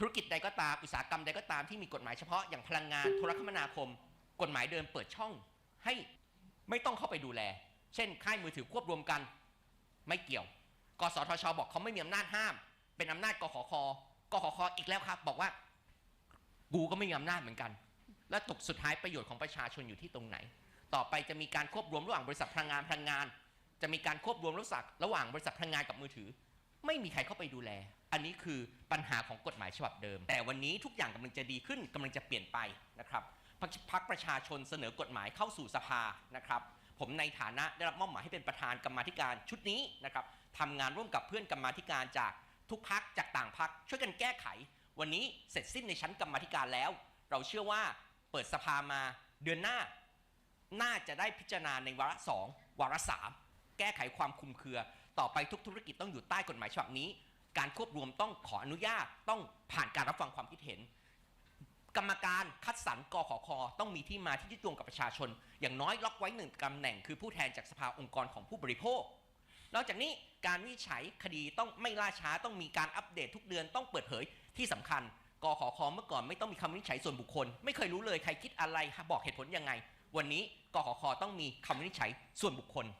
ธุรกิจใดก็ตามอุตสาหกรรมใดก็ตามที่มีกฎหมายเฉพาะอย่างพลังงานโทรคมนาคม กฎหมายเดิมเปิดช่องให้ไม่ต้องเข้าไปดูแล เช่น ค่ายมือถือควบรวมกันไม่เกี่ยว กสทช บอกเขาไม่มีอำนาจห้าม เป็นอำนาจกขคกขคอีกแล้วครับ บอกว่ากูก็ไม่มีอำนาจเหมือนกัน และตกสุดท้ายประโยชน์ของประชาชนอยู่ที่ตรงไหน ต่อไปจะมีการควบรวมระหว่างบริษัทพลังงานพลังงาน จะมีการควบรวมระหว่างระหว่างบริษัทพลังงานกับมือถือ ไม่มีใครเข้าไปดูแล อันนี้คือปัญหาของกฎหมายฉบับเดิม แต่วันนี้ทุกอย่างกำลังจะดีขึ้นกำลังจะเปลี่ยนไปนะครับพรรคพักประชาชนเสนอกฎหมายเข้าสู่สภานะครับผมในฐานะได้รับมอบหมายให้เป็นประธานกรรมาธิการชุดนี้นะครับทำงานร่วมกับเพื่อนกรรมาธิการจากทุกพักจากต่างพักช่วยกันแก้ไข วันนี้เสร็จสิ้นในชั้นกรรมาธิการแล้ว เราเชื่อว่าเปิดสภามาเดือนหน้า น่าจะได้พิจารณาในวาระสองวาระสาม แก้ไขความคุมเครือ ต่อไปทุกธุรกิจต้องอยู่ใต้กฎหมายฉบับนี้ การควบรวมต้องขออนุญาตต้องผ่านการรับฟังความคิดเห็น กรรมการคัดสรรกขคต้องมีที่มาที่ยึดโยงกับประชาชน อย่างน้อยล็อกไว้หนึ่งตำแหน่ง คือผู้แทนจากสภาองค์กรของผู้บริโภคนอกจากนี้การวินิจฉัยคดีต้องไม่ล่าช้าต้องมีการอัปเดตทุกเดือนต้องเปิดเผยที่สำคัญกขคเมื่อก่อนไม่ต้องมีคำวินิจฉัยส่วนบุคคล ไม่เคยรู้เลยใครคิดอะไรบอกเหตุผลยังไง วันนี้กขคต้องมีคำวินิจฉัยส่วนบุคคล